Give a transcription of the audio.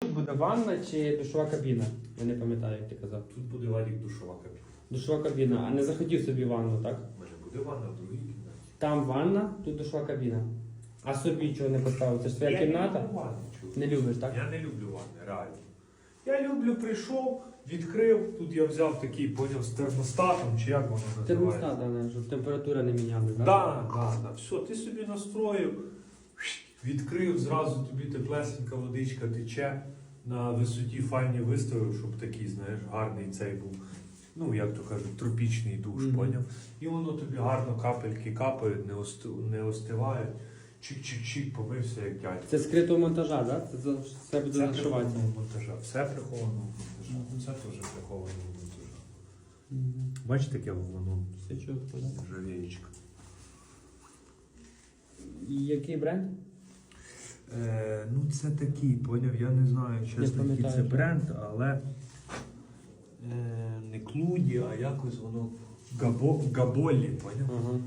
Тут буде ванна чи душова кабіна? Я не пам'ятаю, як ти казав. Тут буде валік душова кабіна. Душова кабіна, а не захотів собі ванну, так? У мене буде ванна в другій кімнаті. Там ванна, тут душова кабіна. А собі чого не поставив? Це ж твоя Я кімната? Не, люблю ванни, чувак. Не любиш, так? Я не люблю ванни, реально. Я люблю, прийшов, відкрив. Тут я взяв такий, поняв, з термостатом, чи як воно називається. Термостат, да, не, щоб температура не мінялась, так? Так, так, так. Все, ти собі настроїв, відкрив, зразу тобі теплесенька водичка тече. На висоті файні виставив, щоб такий, знаєш, гарний цей був. Ну, як то кажуть, тропічний душ, Мгм. поняв? І воно тобі гарно капельки капають, не, ости, не остивають. Чик-чик-чик, помився як дядько. Це скритого монтажа, так? Це за- все буде Це прихованого монтажа. Все прихованого монтажа. Це теж прихованого монтажа. Мгм. Бачите, яке воно Все чітко, так? ржавієчка. І який бренд? Е, ну, це такий, поняв, я не знаю, чесно, який це бренд, але е, не Клуді, а якось воно Габо, Габолі, поняв? Ага.